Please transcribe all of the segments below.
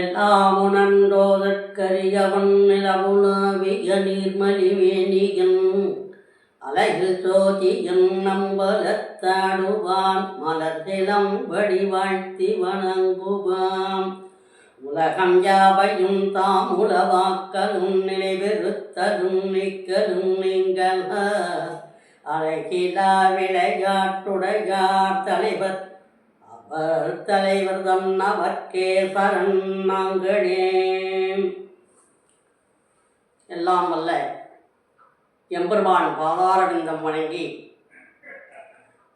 உலகெல்லாம் உணர்ந்தோதற்கரியவன் நீர்மலிவேணியன் அலகில் சோதியன் நம்பலத்தாடுவான் மலர்திலம் வடிவாழ்த்தி வணங்குவான். உலகம் யாவையும் தாம் உலவாக்கலும் நினைவெறுத்தலும் நிக்கலும் நீங்கள் அழகிலா விளையாட்டுடையார் தலைவர் தலைவர் தம் அவர்க்கே சரண் நாங்களே. எல்லாம் வல்ல எம்பெருமான் பாதாரவிந்தம் வணங்கி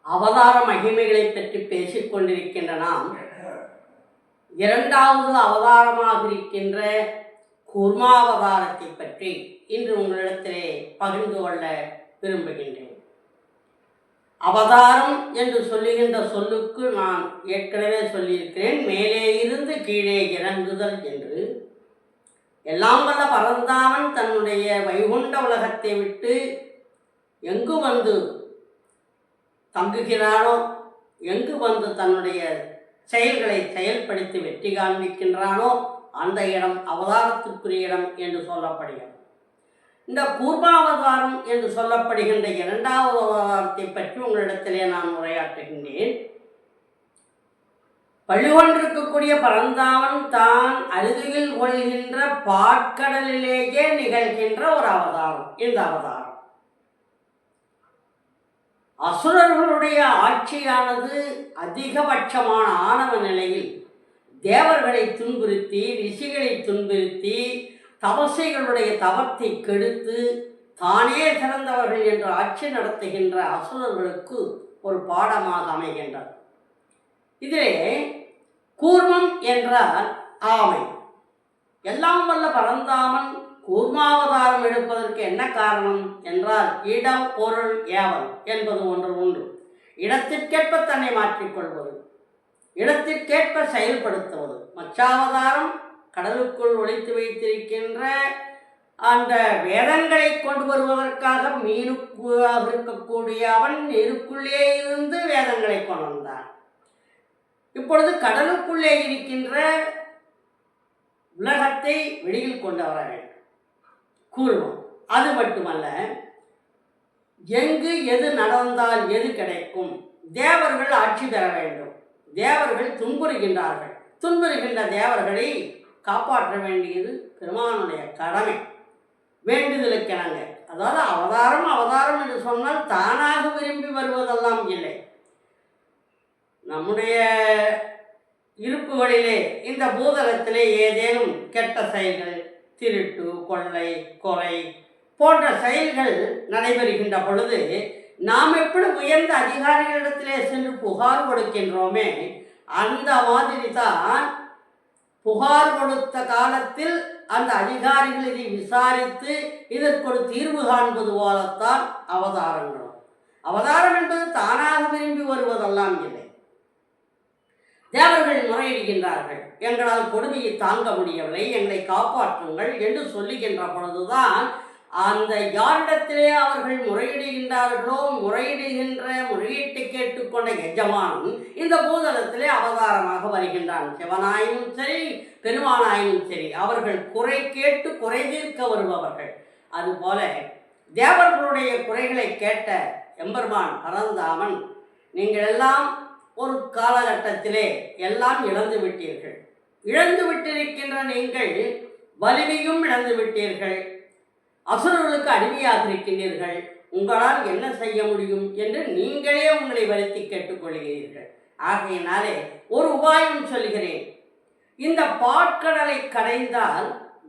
அவதார மகிமைகளைப் பற்றி பேசிக் கொண்டிருக்கின்ற நாம் இரண்டாவது அவதாரமாக இருக்கின்ற குர்மாவதாரத்தை பற்றி இன்று உங்களிடத்திலே பகிர்ந்து கொள்ள விரும்புகின்றேன். அவதாரம் என்று சொல்லுகின்ற சொல்லுக்கு நான் ஏற்கனவே சொல்லியிருக்கிறேன். மேலே இருந்து கீழே இறங்குதல் என்று. எல்லாம் வல்ல பரந்தாமன் தன்னுடைய வைகுண்ட உலகத்தை விட்டு எங்கு வந்து தங்குகிறானோ எங்கு வந்து தன்னுடைய செயல்களை செயல்படுத்தி வெற்றி காண்பிக்கின்றானோ அந்த இடம் அவதாரத்திற்குரிய இடம் என்று சொல்லப்படுகிறது. இந்த பூர்வாவதாரம் என்று சொல்லப்படுகின்ற இரண்டாவது அவதாரத்தை பற்றி உங்களிடத்திலே நான் உரையாற்றுகின்றேன். பழுவொன்றிருக்கக்கூடிய பரந்தாவன் தான் அருகில் கொள்கின்ற பாற்கடலிலேயே நிகழ்கின்ற ஒரு அவதாரம் இந்த அவதாரம். அசுரர்களுடைய ஆட்சியானது அதிகபட்சமான ஆணவ நிலையில் தேவர்களை துன்புறுத்தி ரிஷிகளை துன்புறுத்தி தபசைகளுடைய தவத்தை கெடுத்து தானே சிறந்தவர்கள் என்று ஆட்சி நடத்துகின்ற அசுரர்களுக்கு ஒரு பாடமாக அமைகின்றது. இதிலே கூர்மம் என்றால் ஆமை. எல்லாம் வல்ல பரந்தாமன் கூர்மாவதாரம் எடுப்பதற்கு என்ன காரணம் என்றால் இடம் பொருள் ஏவல் என்பது ஒன்று உண்டு. இடத்திற்கேற்ப தன்னை மாற்றிக்கொள்வது இடத்திற்கேற்ப செயல்படுத்துவது மச்சாவதாரம் கடலுக்குள் ஒழித்து வைத்திருக்கின்ற அந்த வேதங்களை கொண்டு வருவதற்காக மீனுக்காக இருக்கக்கூடிய அவன் நெருக்குள்ளே இருந்து வேதங்களை கொண்டு வந்தான். இப்பொழுது கடலுக்குள்ளே இருக்கின்ற உலகத்தை வெளியில் கொண்டு வர வேண்டும். கூறுவோம் அது மட்டுமல்ல எங்கு எது நடந்தால் எது கிடைக்கும்? தேவர்கள் ஆட்சி பெற வேண்டும். தேவர்கள் துன்புறுகின்றார்கள். துன்புறுகின்ற தேவர்களை காப்பாற்ற வேண்டியது பெருமானுடைய கடமை. வேண்டுதலுக்கிணங்க அதாவது அவதாரம் அவதாரம் என்று சொன்னால் தானாக விரும்பி வருவதெல்லாம் இல்லை. நம்முடைய இருப்புகளிலே இந்த பூதலத்திலே ஏதேனும் கெட்ட செயல்கள் திருட்டு கொள்ளை கொலை போன்ற செயல்கள் நடைபெறுகின்ற பொழுது நாம் எப்படி உயர்ந்த அதிகாரிகளிடத்திலே சென்று புகார் கொடுக்கின்றோமே அந்த மாதிரி தான் புகார் கொடுத்த காலத்தில் அந்த அதிகாரிகள் இதை விசாரித்து இதற்கு தீர்வு காண்பது போலத்தான் அவதாரங்களும். அவதாரம் என்பது தானாக விரும்பி வருவதெல்லாம் இல்லை. தேவர்கள் முறையிடுகின்றார்கள். எங்களால் கொடுமையை தாங்க முடியவில்லை. எங்களை காப்பாற்றுங்கள் என்று சொல்லுகின்ற பொழுதுதான் அந்த யாரிடத்திலே அவர்கள் முறையிடுகின்றார்களோ முறையிடுகின்ற முறையீட்டு கேட்டுக்கொண்ட எஜமானும் இந்த பூதலத்திலே அவதாரமாக வருகின்றான். சிவனாயினும் சரி பெருமானாயினும் சரி அவர்கள் குறை கேட்டு குறை தீர்க்க வருபவர்கள். அதுபோல தேவர்களுடைய குறைகளை கேட்ட எம்பெருமான் பரந்தாமன் நீங்கள் எல்லாம் ஒரு காலகட்டத்திலே எல்லாம் இழந்து விட்டீர்கள். இழந்து விட்டிருக்கின்ற நீங்கள் வலிமையும் இழந்து விட்டீர்கள். அசுரர்களுக்கு அடிமையாக இருக்கின்றீர்கள் உங்களால் என்ன செய்ய முடியும் என்று நீங்களே உங்களை வருத்தி கேட்டுக்கொள்கிறீர்கள். ஆகையினாலே ஒரு உபாயம் சொல்கிறேன் இந்த பாட்கடலை கடைந்தால்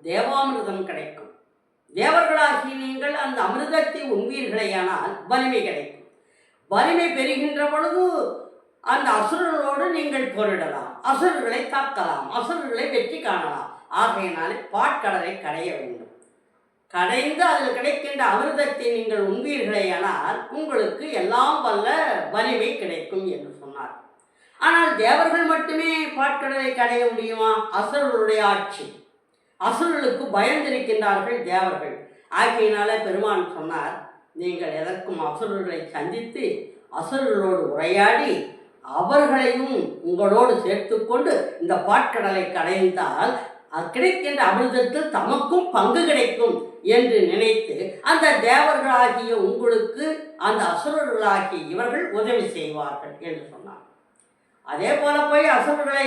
தேவாமிர்தம் கிடைக்கும். தேவர்களாகி நீங்கள் அந்த அமிர்தத்தை உண்பீர்களேயானால் வலிமை கிடைக்கும். வலிமை பெறுகின்ற பொழுது அந்த அசுரர்களோடு நீங்கள் போரிடலாம். அசுரர்களை தாக்கலாம். அசுரர்களை வெற்றி காணலாம். ஆகையினாலே பாட்கடலை கடைய வேண்டும். கடைந்து அதில் கிடைக்கின்ற அமிர்தத்தை நீங்கள் உண்பீர்களேயானால் உங்களுக்கு எல்லாம் வல்ல வலிமை கிடைக்கும் என்று சொன்னார். ஆனால் தேவர்கள் மட்டுமே பாட்கடலை கடைய முடியுமா? அசுரர்களுடைய ஆட்சி. அசுரர்களுக்கு பயந்திருக்கின்றார்கள் தேவர்கள். ஆகையினால பெருமான் சொன்னார் நீங்கள் எதற்கும் அசுரர்களை சந்தித்து அசுரர்களோடு உரையாடி அவர்களையும் உங்களோடு சேர்த்துக்கொண்டு இந்த பாட்கடலை கடைந்தால் அது கிடைக்கின்ற அமிர்தத்தில் தமக்கும் பங்கு கிடைக்கும். என்று நினைத்து அந்த தேவர்களாகிய உங்களுக்கு அந்த அசுரர்களாகிய இவர்கள் உதவி செய்வார்கள் என்று சொன்னார். அதே போல போய் அசுரர்களை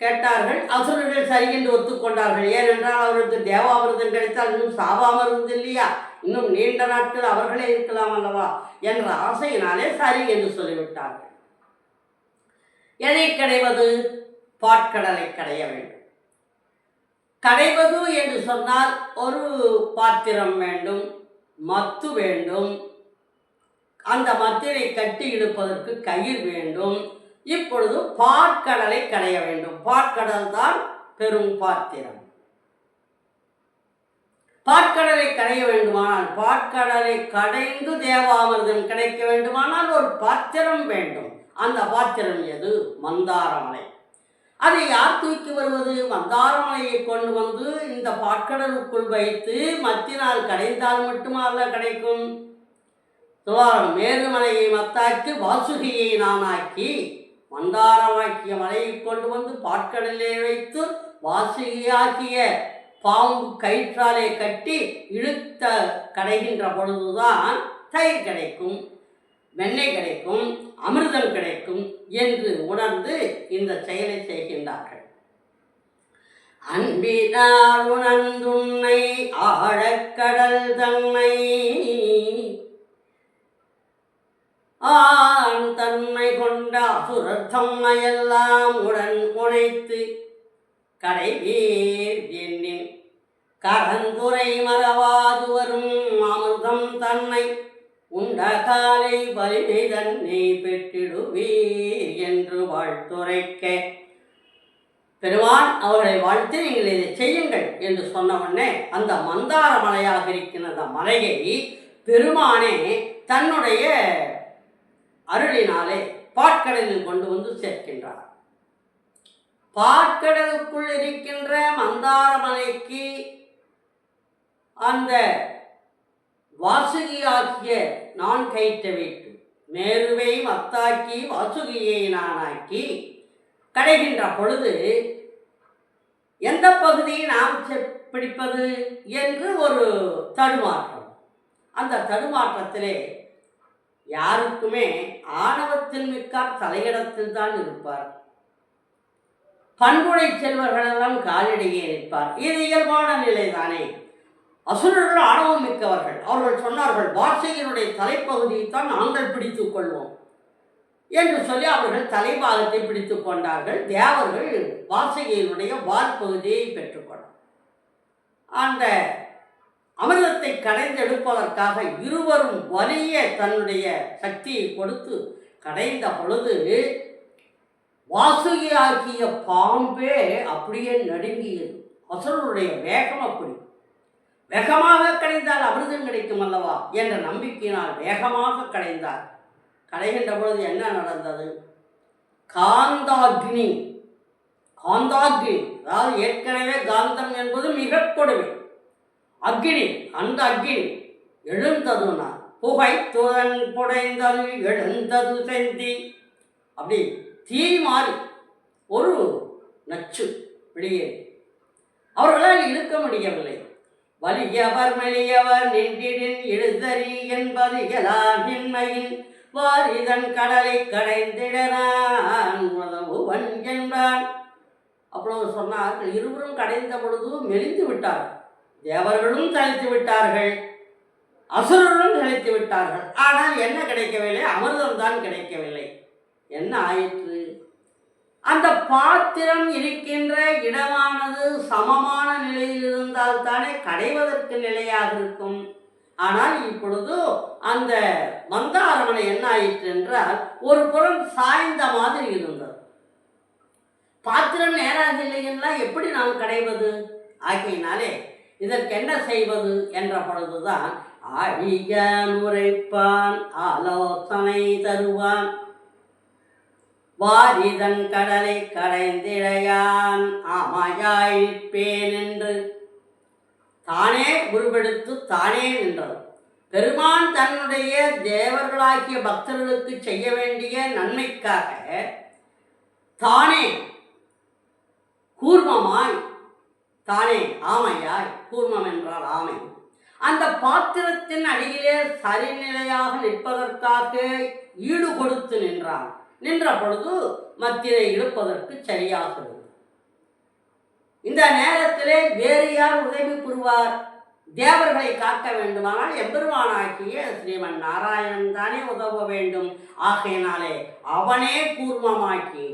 கேட்டார்கள். அசுரர்கள் சரி என்று ஒத்துக்கொண்டார்கள். ஏனென்றால் அவர்களுக்கு தேவாமிர்தம் கிடைத்தால் இன்னும் சாவாமிருந்தது இல்லையா? இன்னும் நீண்ட நாட்கள் அவர்களே இருக்கலாம் அல்லவா? என்ற ஆசையினாலே சரி என்று சொல்லிவிட்டார்கள். எதை கிடைவது பாட்கடலை கடைய வேண்டும். கடைவது என்று சொன்னால் ஒரு பாத்திரம் வேண்டும் மத்து வேண்டும். அந்த மத்தினை கட்டி இழுப்பதற்கு கயிர் வேண்டும். இப்பொழுது பாற்கடலை கடைய வேண்டும். பாற்கடல் தான் பெரும் பாத்திரம். பாற்கடலை கடைய வேண்டுமானால் பாற்கடலை கடைந்து தேவாமிர்தம் கிடைக்க வேண்டுமானால் ஒரு பாத்திரம் வேண்டும். அந்த பாத்திரம் எது? மந்தாரமலை. அதை யார் தூக்கி வருவது? மந்தாரமலையை கொண்டு வந்து இந்த பாற்கடலுக்குள் வைத்து மத்தினால் கடைந்தால் மட்டுமா அல்ல கிடைக்கும். துவாரம் மேருமலையை மத்தாக்கி வாசுகியை நானாக்கி மந்தாரமாக்கிய மலையை கொண்டு வந்து பாட்கடலிலே வைத்து வாசுகியாக்கிய பாம்பு கயிற்றாலே கட்டி இழுத்த கடைகின்ற பொழுதுதான் தயிர் கிடைக்கும். வெண்ணெய் கிடைக்கும் அமிர்தம் கிடைக்கும் என்று உணர்ந்து இந்த செயலை செய்கின்றார்கள். அன்பினால் உணர்ந்துன்னை ஆழக்கடல் தன்னை ஆண் தன்மை கொண்ட அசுரர் உடன் உழைத்து கடைவீர் எண்ணின் கரந்துரை மறவாது வரும் உண்ட காலை வலிமை தன்னை பெற்றிடுவீர் என்று வாழ்த்துரைக்க. பெருமான் அவர்களை வாழ்த்து நீங்கள் இதை செய்யுங்கள் என்று சொன்ன உடனே அந்த மந்தார மலையாக இருக்கின்ற அந்த மலையை பெருமானே தன்னுடைய அருளினாலே பாட்கடலில் கொண்டு வந்து சேர்க்கின்றார். பாட்கடலுக்குள் இருக்கின்ற மந்தாரமலைக்கு அந்த வாசுகியாக்கிய நான் கைத்த வைத்து மேருவையும் மத்தாக்கி வாசுகியை நானாக்கி கடைகின்ற பொழுது எந்த பகுதியை நாம் பிடிப்பது? என்று ஒரு தடுமாற்றம். அந்த தடுமாற்றத்திலே யாருக்குமே ஆணவத்தில் மிக்கார் தலையிடத்தில் தான் இருப்பார். பண்புடை செல்வர்களெல்லாம் காலிடையே நிற்பார். இது இயல்பான நிலைதானே? அசுரர்கள் ஆணவம் மிக்கவர்கள். அவர்கள் சொன்னார்கள் பாஷையினுடைய தலைப்பகுதியை தான் நாங்கள் பிடித்துக் கொள்வோம். என்று சொல்லி அவர்கள் தலைபாகத்தை பிடித்துக் கொண்டார்கள். தேவர்கள் வாழ் பகுதியை பெற்றுக்கொண்டார் அந்த அமிர்தத்தை கடைந்தெடுப்பதற்காக இருவரும் வலிய தன்னுடைய சக்தியை கொடுத்து கடைந்த பொழுது வாசுகியாக்கிய பாம்பே அப்படியே நடுங்கியது அசுரனுடைய வேகம் அப்படி. வேகமாக கடைந்தால் அமிர்தம் கிடைக்கும் அல்லவா? என்ற நம்பிக்கையினால் வேகமாக கடைந்தார். கடைகின்ற பொழுது என்ன நடந்தது? காந்தாக்னி. காந்தாக்னி. அதாவது ஏற்கனவே காந்தம் என்பது மிக கொடுமை. அக்னி அந்த அக்னி எழுந்ததுனா புகை துதன் புடைந்தது எழுந்தது செந்தி. அப்படி தீ மாறி ஒரு நச்சு வெளியே. அவர்களால் இருக்க முடியவில்லை. வலியவர் மெலியவர் நின்றிடின் எழுதறி என்பது நின்மையின் வாரிதன் கடலை கடைந்திடனான் உதவுவன் என்றான். அப்பொழுது சொன்னார்கள் இருவரும் கடைந்த பொழுது மெலிந்து விட்டார் தேவர்களும் தளித்து விட்டார்கள் அசுரர்களும் தளித்து விட்டார்கள். ஆனால் என்ன கிடைக்கவில்லை? அமிர்தம் தான் கிடைக்கவில்லை. என்ன ஆயிற்று? அந்த பாத்திரம் இருக்கின்ற இடமானது சமமான நிலையில் இருந்தால் தானே கடைவதற்கு நிலையாக இருக்கும். ஆனால் இப்பொழுது அந்த மந்தாரமனை என்ன ஆயிற்று என்றால் ஒரு புறம் சாய்ந்த மாதிரி இருந்தது. பாத்திரம் நேராக இல்லை என்றால் எப்படி நாம் கடைவது? ஆகையினாலே இதற்கு என்ன செய்வது என்ற பொழுதுதான் அழிக முறைப்பான் ஆலோசனை தருவான். வாரிதன் கடலை கடைந்திழையான் ஆமாயாயிருப்பேன் என்று தானே உருவெடுத்து தானே நின்றது. பெருமான் தன்னுடைய தேவர்களாகிய பக்தர்களுக்கு செய்ய வேண்டிய நன்மைக்காக தானே கூர்மமாய் தானே ஆமையாய் கூர்மம் என்றால் ஆமை. அந்த பாத்திரத்தின் அடியிலே சரிநிலையாக நிற்பதற்காக ஈடு கொடுத்து நின்றான். நின்ற பொழுது மத்தியை இழுப்பதற்கு சரியாகிறது. இந்த நேரத்திலே வேறு யார் உதவி புரிவார்? தேவர்களை காக்க வேண்டுமானால் எம்பெருமானாகிய ஸ்ரீமன் நாராயணன் தானே உதவ வேண்டும். ஆகையினாலே அவனே கூர்மமாக்கி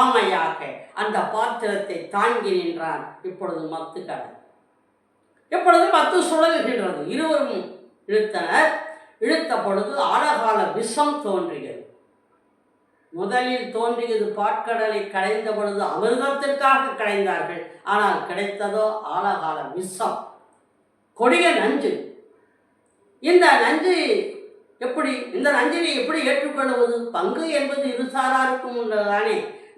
ஆமையாக அந்த பாத்திரத்தை தாங்கி நின்றான். இப்பொழுது மத்து கடல். இப்பொழுது மத்து சுழல்கின்றது. இருவரும் இழுத்தனர். இழுத்த பொழுது ஆழகால விஷம் தோன்றியது. முதலில் தோன்றியது பாட்கடலை கடைந்த பொழுது அமிர்தத்திற்காக கடைந்தார்கள். ஆனால் கிடைத்ததோ ஆழகால விஷம். கொடிய நஞ்சு. இந்த நஞ்சு எப்படி இந்த நஞ்சினை எப்படி ஏற்றுக்கொள்வது? பங்கு என்பது இருசாராருக்கும் உள்ளதானே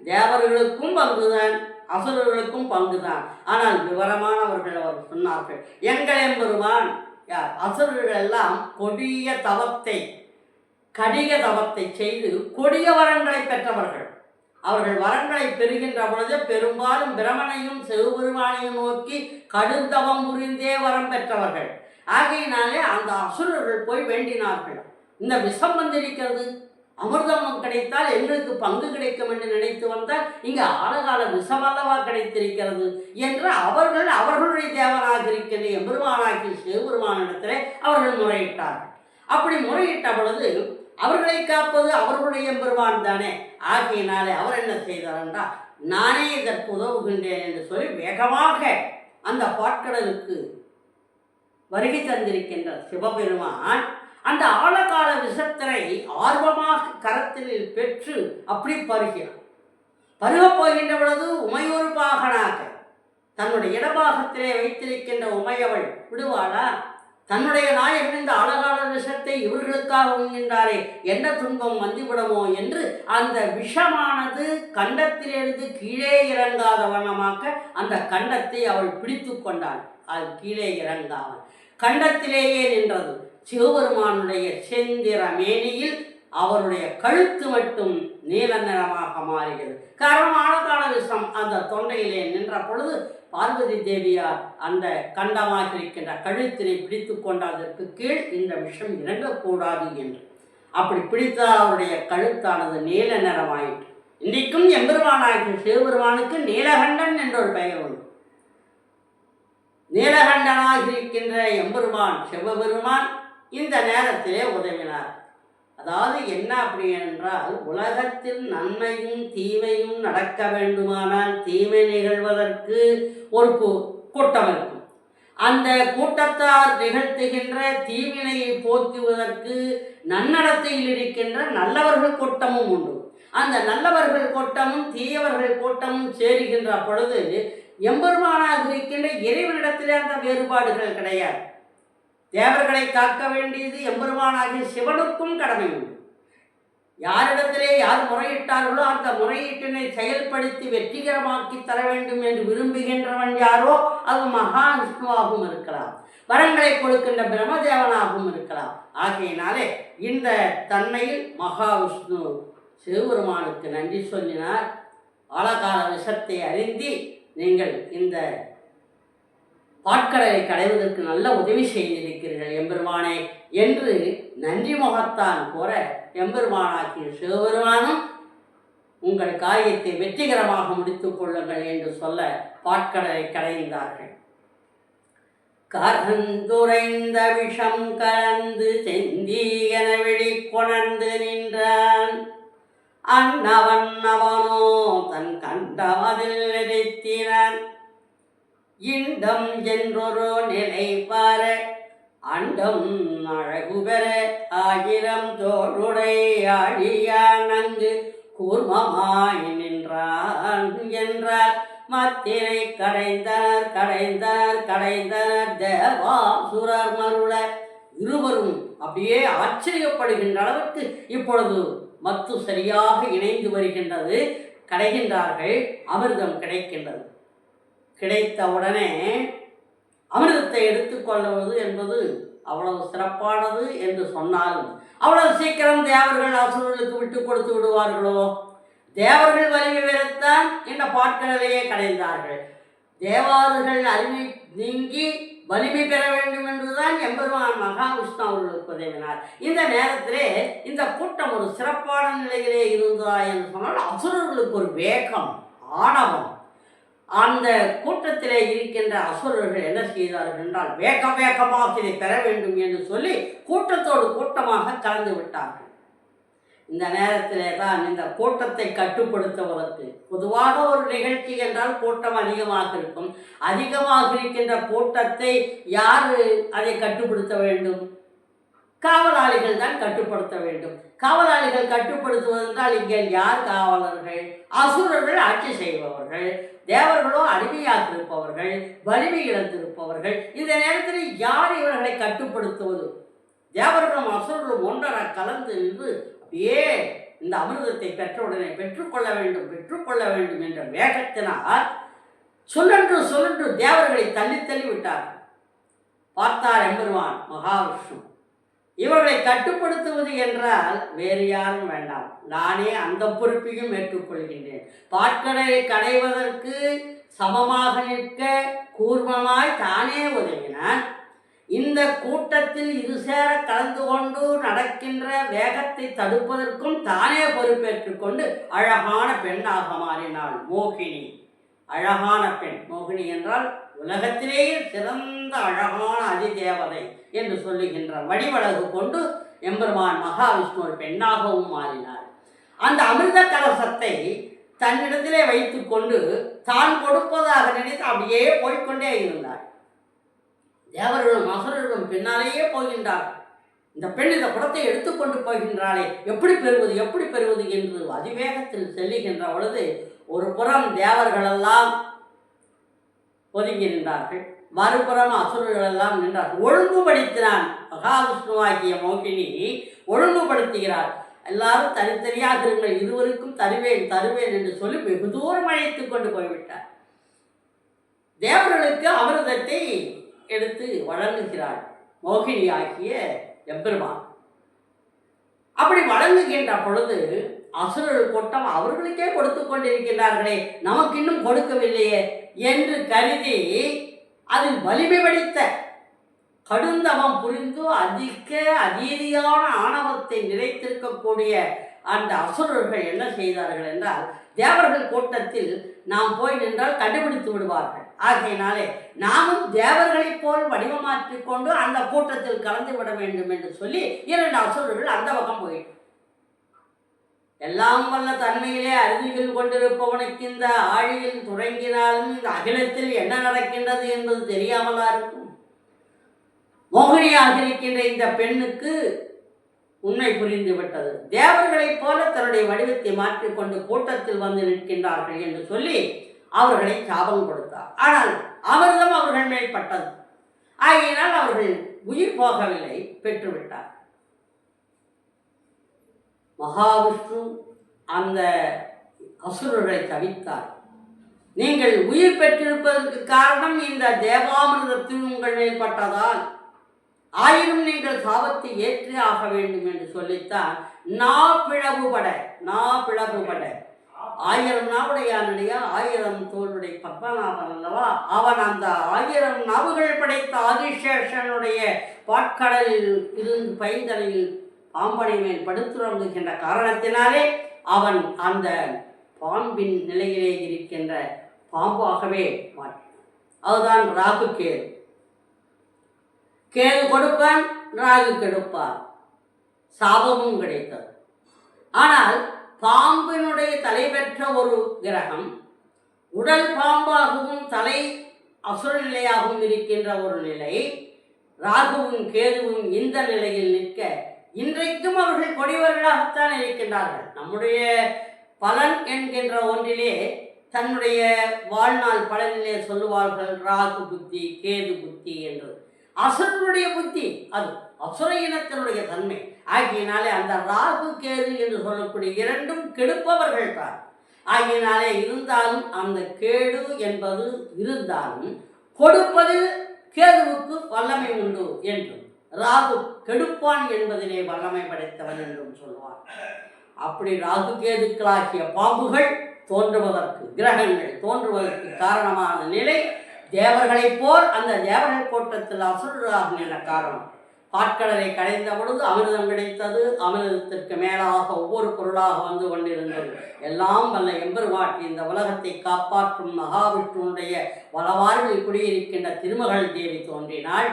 தேவர்களுக்கும் பங்குதான் அசுரர்களுக்கும் பங்குதான். ஆனால் விவரமானவர்கள் அவர் சொன்னார்கள் எங்கள் எம்பெருமான் அசுரர்கள் எல்லாம் கொடிய தவத்தை கடிக தவத்தை செய்து கொடிய வரங்களை பெற்றவர்கள். அவர்கள் வரங்களை பெறுகின்ற பொழுது பெரும்பாலும் பிரமனையும் சிவபெருமானையும் நோக்கி கடுந்தவம் புரிந்தே வரம் பெற்றவர்கள். ஆகையினாலே அந்த அசுரர்கள் போய் வேண்டினார்கள். இந்த விஷம் வந்திருக்கிறது. அமிர்தமும் கிடைத்தால் எங்களுக்கு பங்கு கிடைக்கும் என்று நினைத்து வந்தால் இங்கு ஆழகால விஷமல்லவா கிடைத்திருக்கிறது என்று அவர்கள் அவர்களுடைய தேவனாக இருக்கின்ற எம்பெருமானாக்கி சிவபெருமானிடத்திலே அவர்கள் முறையிட்டார்கள். அப்படி முறையிட்ட பொழுது அவர்களை காப்பது அவர்களுடைய பெருமான் தானே. ஆகையினாலே அவர் என்ன செய்தார் என்றால் நானே இதற்கு உதவுகின்றேன் என்று சொல்லி வேகமாக அந்த பாட்கடலுக்கு வருகை தந்திருக்கின்ற சிவபெருமான் அந்த ஆழகால விஷத்தினை ஆர்வமாக கரத்தில் பெற்று அப்படி பருகிறான் பருகப் போகின்ற பொழுது உமையொரு பாகனாக தன்னுடைய இடபாகத்திலே வைத்திருக்கின்ற உமையவள் விடுவாளா? தன்னுடைய நாயகன் இந்த அழகான விஷத்தை இவர்களுக்காக உண்கின்றாரே என்ன துன்பம் வந்துவிடுமோ என்று அந்த விஷமானது கண்டத்திலிருந்து கீழே இறங்காத வண்ணமாக்க அந்த கண்டத்தை அவள் பிடித்து கொண்டாள். அது கீழே இறங்காமல் கண்டத்திலேயே நின்றது. சிவபெருமானுடைய செந்திர மேனியில் அவருடைய கழுத்து மட்டும் நீல நிறமாக மாறுகிறது. காரணம் ஆழகால விஷம் அந்த தொண்டையிலே நின்ற பொழுது பார்வதி தேவியார் அந்த கண்டமாக இருக்கின்ற கழுத்தினை பிடித்து கொண்டதற்கு கீழ் இந்த விஷம் இறங்கக்கூடாது என்று. அப்படி பிடித்தால் அவருடைய கழுத்தானது நீல நிறமாயிற்று. இன்றைக்கும் எம்பெருமானாகிய சிவபெருமானுக்கு நீலகண்டன் என்ற ஒரு பெயர் உண்டு. நீலகண்டனாக இருக்கின்ற எம்பெருமான் சிவபெருமான் இந்த நேரத்திலே உதவினார். அதாவது என்ன அப்படி என்றால் உலகத்தில் நன்மையும் தீமையும் நடக்க வேண்டுமானால் தீமை நிகழ்வதற்கு ஒரு கூ- கூட்டம் இருக்கும். அந்த கூட்டத்தார் நிகழ்த்துகின்ற தீவினையை போக்குவதற்கு நன்னடத்தையில் இருக்கின்ற நல்லவர்கள் கூட்டமும் உண்டு. அந்த நல்லவர்கள் கூட்டமும் தீயவர்கள் கூட்டமும் சேருகின்ற பொழுது எம்பெருமானாக இருக்கின்ற இறைவனிடத்திலே அந்த வேறுபாடுகள் கிடையாது. தேவர்களை காக்க வேண்டியது எம்பெருமானாகிய சிவனுக்கும் கடமை உண்டு. யாரிடத்திலே யார் முறையிட்டார்களோ அந்த முறையீட்டினை செயல்படுத்தி வெற்றிகரமாக்கி தர வேண்டும் என்று விரும்புகின்றவன் யாரோ அது மகாவிஷ்ணுவாகவும் இருக்கலாம். வரங்களை கொடுக்கின்ற பிரம்மதேவனாகவும் இருக்கலாம். ஆகையினாலே இந்த தன்மையில் மகாவிஷ்ணு சிவபெருமானுக்கு நன்றி சொல்லினார். ஆழகால விஷத்தை அறிந்தி நீங்கள் இந்த பாட்கடலை கடைவதற்கு நல்ல உதவி செய்திருக்கிறீர்கள் எம்பெருமானே என்று நன்றி முகத்தான் கூற எம்பெருமானாக்கிய சிவபெருமானும் உங்கள் காரியத்தை வெற்றிகரமாக முடித்துக் கொள்ளுங்கள் என்று சொல்ல பாட்கடலை கடைந்தார்கள் கரந்துரைந்த விஷம் கலந்து செந்தி என கொணர்ந்து நின்றான். அன்னவன் அவனோ தன் கண்டவதில் நிறுத்தினான் இண்டம் என்றொரு நிலை பார அண்டம் அழகு பெற ஆயிரம் தோளுடை ஆழியான் கூர்மமாய் நின்றான் என்றார். மத்திரை கடைந்தனர் கடைந்தனர் கடைந்தனர். தேவாசுரர் மருள இருவரும் அப்படியே ஆச்சரியப்படுகின்ற அளவுக்கு இப்பொழுது மத்து சரியாக இணைந்து வருகின்றது. கடைகின்றார்கள் அமிர்தம் கிடைக்கின்றது. கிடைத்த உடனே அமிர்தத்தை எடுத்துக்கொள்வது என்பது அவ்வளவு சிறப்பானது என்று சொன்னாலும் அவ்வளவு சீக்கிரம் தேவர்கள் அசுரர்களுக்கு விட்டு கொடுத்து விடுவார்களோ? தேவர்கள் வலிமை வெறுத்தான் இந்த பாட்களிலேயே கடைந்தார்கள். தேவாதுகள் அறிவை நீங்கி வலிமை பெற வேண்டும் என்றுதான் எம்பெருமான் மகாவிஷ்ணு அவர்களுக்கு உதவினார். இந்த நேரத்திலே இந்த கூட்டம் ஒரு சிறப்பான நிலையிலே இருந்ததா என்று சொன்னால் அசுரர்களுக்கு ஒரு வேகம் ஆணவம் அந்த கூட்டத்திலே இருக்கின்ற அசுரர்கள் என்ன செய்தார்கள் என்றால் வேக வேகமாக இதை பெற வேண்டும் என்று சொல்லி கூட்டத்தோடு கூட்டமாக கலந்து விட்டார்கள். இந்த நேரத்திலே தான் இந்த கூட்டத்தை கட்டுப்படுத்துவதற்கு பொதுவாக ஒரு நிகழ்ச்சி என்றால் கூட்டம் அதிகமாக இருக்கும். அதிகமாக இருக்கின்ற கூட்டத்தை யார் அதை கட்டுப்படுத்த வேண்டும்? காவலாளிகள் தான் கட்டுப்படுத்த வேண்டும். காவலாளிகள் கட்டுப்படுத்துவதென்றால் இங்கே யார் காவலர்கள்? அசுரர்கள் ஆட்சி செய்பவர்கள். தேவர்களோ அடிமையாக இருப்பவர்கள் வலிமை இழந்திருப்பவர்கள். இந்த நேரத்தில் யார் இவர்களை கட்டுப்படுத்துவது? தேவர்களும் அசுரர்களும் ஒன்றர கலந்து நின்று அப்படியே இந்த அமிர்தத்தை பெற்றவுடனே பெற்றுக்கொள்ள வேண்டும் பெற்றுக்கொள்ள வேண்டும் என்ற வேகத்தினால் சுழன்று சுழன்று தேவர்களை தள்ளி தள்ளி விட்டார் பார்த்தார் எம்பெருவான் மகாவிஷ்ணு. இவர்களை கட்டுப்படுத்துவது என்றால் வேறு யாரும் வேண்டாம். நானே அந்த பொறுப்பையும் ஏற்றுக்கொள்கின்றேன். பாட்கடலை கடைவதற்கு சமமாக நிற்க கூர்மமாய் தானே உதவினான். இந்த கூட்டத்தில் இருசேர கலந்து கொண்டு நடக்கின்ற வேகத்தை தடுப்பதற்கும் தானே பொறுப்பேற்றுக் கொண்டு அழகான பெண்ணாக மாறினாள் மோகினி. அழகான பெண். மோகினி என்றால் உலகத்திலேயே சிறந்த அழகான அதிதேவதை. என்று சொல்லுகின்ற வடிவழகு கொண்டு எம்பெருமான் மகாவிஷ்ணு ஒரு பெண்ணாகவும் மாறினார். அந்த அமிர்த கலசத்தை தன்னிடத்திலே வைத்துக்கொண்டு தான் கொடுப்பதாக நினைத்து அப்படியே போய்க்கொண்டே இருந்தார். தேவர்களும் அசுரர்களும் பின்னாலேயே போகின்றார். இந்த பெண் இந்த குடத்தை எடுத்துக்கொண்டு போகின்றாளே எப்படி பெறுவது எப்படி பெறுவது என்று அதிவேகத்தில் செல்லுகின்ற பொழுது ஒரு புறம் தேவர்களெல்லாம் ஒதுங்கி நின்றார்கள் மறுபுறம் அசுரர்கள் எல்லாம் நின்றார்கள் ஒழுங்குபடுத்தினான். மகாவிஷ்ணுவாகிய மோகினி ஒழுங்குபடுத்துகிறார் எல்லாரும் தனித்தனியாக இருங்கள். இருவருக்கும் தருவேன் தருவேன் என்று சொல்லி வெகு தூரம் அழைத்துக் கொண்டு போய்விட்டார். தேவர்களுக்கு அமிர்தத்தை எடுத்து வழங்குகிறாள் மோகினி ஆகிய எம்பெருமான். அப்படி வழங்குகின்ற பொழுது அசுரர்கள் கூட்டம் அவர்களுக்கே கொடுத்து கொண்டிருக்கிறார்களே நமக்கு இன்னும் கொடுக்கவில்லையே என்று கருதி அதில் வலிமை படித்த கடுந்தவம் புரிந்து அதிக அதீதியான ஆணவத்தை நிறைத்திருக்கக்கூடிய அந்த அசுரர்கள் என்ன செய்தார்கள் என்றால் தேவர்கள் கூட்டத்தில் நாம் போய் நின்றால் கண்டுபிடித்து விடுவார்கள். ஆகையினாலே நாமும் தேவர்களைப் போல் வடிவமாற்றிக் கொண்டு அந்த கூட்டத்தில் கலந்து விட வேண்டும் என்று சொல்லி இரண்டு அசுரர்கள் அந்த பக்கம் போயிட்டு எல்லாம் வல்ல தன்மையிலே அறிவியல் கொண்டிருப்பவனுக்கு இந்த ஆழியில் துறங்கினாலும் இந்த அகிலத்தில் என்ன நடக்கின்றது என்பது தெரியாமலா இருக்கும்? மோகினியாக இருக்கின்ற இந்த பெண்ணுக்கு உண்மை புரிந்து விட்டது. தேவர்களைப் போல தன்னுடைய வடிவத்தை மாற்றிக்கொண்டு கூட்டத்தில் வந்து நிற்கின்றார்கள் என்று சொல்லி அவர்களை சாபம் கொடுத்தார். ஆனால் அமிர்தம் அவர்கள் மேல் பட்டது. ஆகையினால் அவர்கள் உயிர் போகவில்லை பெற்றுவிட்டார். மகாவிஷ்ணு அந்த அசுரரை தவித்தார். நீங்கள் உயிர் பெற்றிருப்பதற்கு காரணம் இந்த தேவாமிர்தத்தின் உங்கள் மேல் பட்டதால் ஆயினும் நீங்கள் சாபத்தை ஏற்றே ஆக வேண்டும் என்று சொல்லித்தான் நா பிளவுபட நா பிளவுபட. ஆயிரம் நாவுடையானுடைய ஆயிரம் தோளுடைய பத்மநாபன் அல்லவா? அவன் அந்த ஆயிரம் நாவுகள் படைத்த ஆதிசேஷனுடைய பாட்கடலில் இருந்து பைந்தலையில் பாம்பனை மேல் படுத்துறங்குகின்ற காரணத்தினாலே அவன் அந்த பாம்பின் நிலையிலே இருக்கின்ற பாம்பாகவே மாற்றினான் அதுதான் ராகு கேது. கேது கொடுப்பான் ராகு கெடுப்பான். சாபமும் கிடைத்தது. ஆனால் பாம்பினுடைய தலை பெற்ற ஒரு கிரகம் உடல் பாம்பாகவும் தலை அசுர நிலையாகவும் இருக்கின்ற ஒரு நிலை ராகுவும் கேதுவும் இந்த நிலையில் நிற்க இன்றைக்கும் அவர்கள் கொடியவர்களாகத்தான் இருக்கின்றார்கள். நம்முடைய பலன் என்கின்ற ஒன்றிலே தன்னுடைய வாழ்நாள் பலனிலே சொல்லுவார்கள் ராகு புத்தி கேது புத்தி என்று. அசுரனுடைய புத்தி அது அசுர இனத்தினுடைய தன்மை. ஆகியனாலே அந்த ராகு கேது என்று சொல்லக்கூடிய இரண்டும் கெடுப்பவர்கள் தான். ஆகியனாலே இருந்தாலும் அந்த கேடு என்பது இருந்தாலும் கொடுப்பதில் கேதுவுக்கு வல்லமை உண்டு என்று. ராகு கெடுப்பான் என்பதிலே வல்லமை படைத்தவன் என்றும் சொல்வார். அப்படி ராகு கேதுக்களாகிய பாம்புகள் தோன்றுவதற்கு கிரகங்கள் தோன்றுவதற்கு காரணமான நிலை தேவர்களைப் போல் அந்த தேவர்கள் கோட்டத்தில் அசுராக என காரணம். பாட்கடலை கடைந்த பொழுது அமிர்தம் கிடைத்தது. அமிர்தத்திற்கு மேலாக ஒவ்வொரு பொருளாக வந்து கொண்டிருந்தது. எல்லாம் வல்ல எம்பெருமாட்டி இந்த உலகத்தை காப்பாற்றும் மகாவிஷ்ணுடைய வளவாழ்வில் குடியிருக்கின்ற திருமகள் தேவி தோன்றினாள்.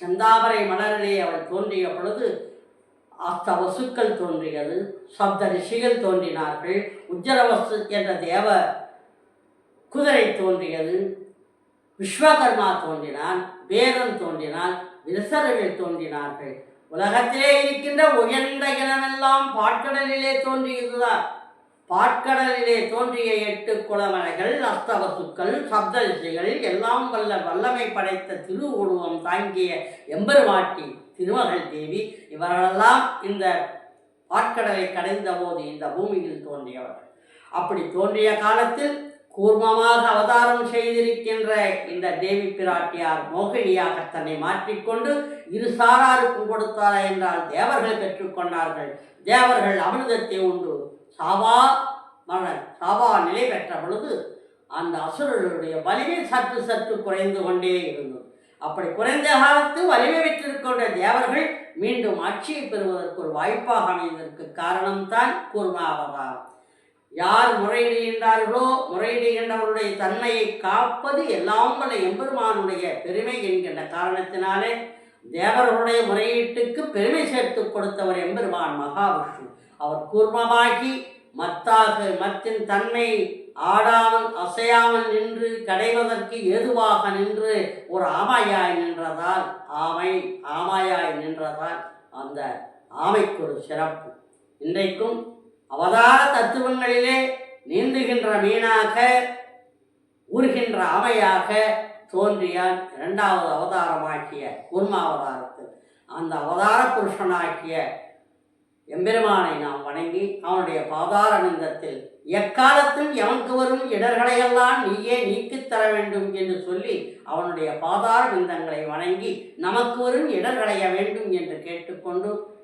செந்தாமரை மலரிலே அவள் தோன்றிய பொழுது அத்த வசுக்கள் தோன்றியது சப்த ரிஷிகள் தோன்றினார்கள் உஜ்ஜலவசு என்ற தேவ குதிரை தோன்றியது விஸ்வகர்மா தோன்றினான் வேதம் தோன்றினால் விரசர்கள் தோன்றினார்கள். உலகத்திலே இருக்கின்ற உயர்ந்த இனமெல்லாம் பாட்கடலிலே தோன்றியதுதான். பாட்கடலிலே தோன்றிய எட்டு குளமலைகள் அஸ்தவசுக்கள் சப்தரிசிகள் எல்லாம் வல்ல வல்லமை படைத்த திரு உருவம் தாங்கிய எம்பெருமாட்டி திருமகள் தேவி இவர்களெல்லாம் இந்த பாட்கடலை கடைந்த போது இந்த பூமியில் தோன்றியவர்கள். அப்படி தோன்றிய காலத்தில் கூர்மமாக அவதாரம் செய்திருக்கின்ற இந்த தேவி பிராட்டியார் மோகினியாக தன்னை மாற்றிக்கொண்டு இரு சாராருக்கும் கொடுத்தாரா என்றால் தேவர்கள் பெற்றுக்கொண்டார்கள். தேவர்கள் அமிர்தத்தை உண்டு. சாவா மன சாவா நிலை பெற்ற பொழுது அந்த அசுரர்களுடைய வலிமை சற்று சற்று குறைந்து கொண்டே இருந்தது. அப்படி குறைந்த காலத்து வலிமை பெற்றிருக்கின்ற தேவர்கள் மீண்டும் ஆட்சியை பெறுவதற்கு ஒரு வாய்ப்பாக அமைந்ததற்கு காரணம்தான் கூர்மா அவதாரம் யார் முறையிடுகின்றார்களோ முறையிடுகின்றவருடைய தன்மையை காப்பது எல்லாம் வல்ல எம்பெருமானுடைய பெருமை என்கின்ற காரணத்தினாலே தேவர்களுடைய முறையீட்டுக்கு பெருமை சேர்த்து கொடுத்தவர் எம்பெருமான் மகாவிஷ்ணு. அவர் கூர்மமாகி மத்தாக மத்தின் தன்மை ஆடாமல் அசையாமல் நின்று கடைவதற்கு ஏதுவாக நின்று ஒரு ஆமையாய் நின்றதால் ஆமை ஆமையாய் நின்றதால் அந்த ஆமைக்கு ஒரு சிறப்பு. இன்றைக்கும் அவதார தத்துவங்களிலே நீந்துகின்ற மீனாக ஊர்கின்ற ஆமையாக தோன்றியான் இரண்டாவது அவதாரமாக்கிய கூர்மாவதாரத்தில். அந்த அவதார புருஷனாக்கிய எம்பெருமானை நாம் வணங்கி அவனுடைய பாதாரவிந்தத்தில் எக்காலத்தில் எவனுக்கு வரும் இடர்களையெல்லாம் நீயே நீக்கித் தர வேண்டும் என்று சொல்லி அவனுடைய பாதார நிந்தங்களை வணங்கி நமக்கு வரும் இடர்களைய வேண்டும் என்று கேட்டுக்கொண்டு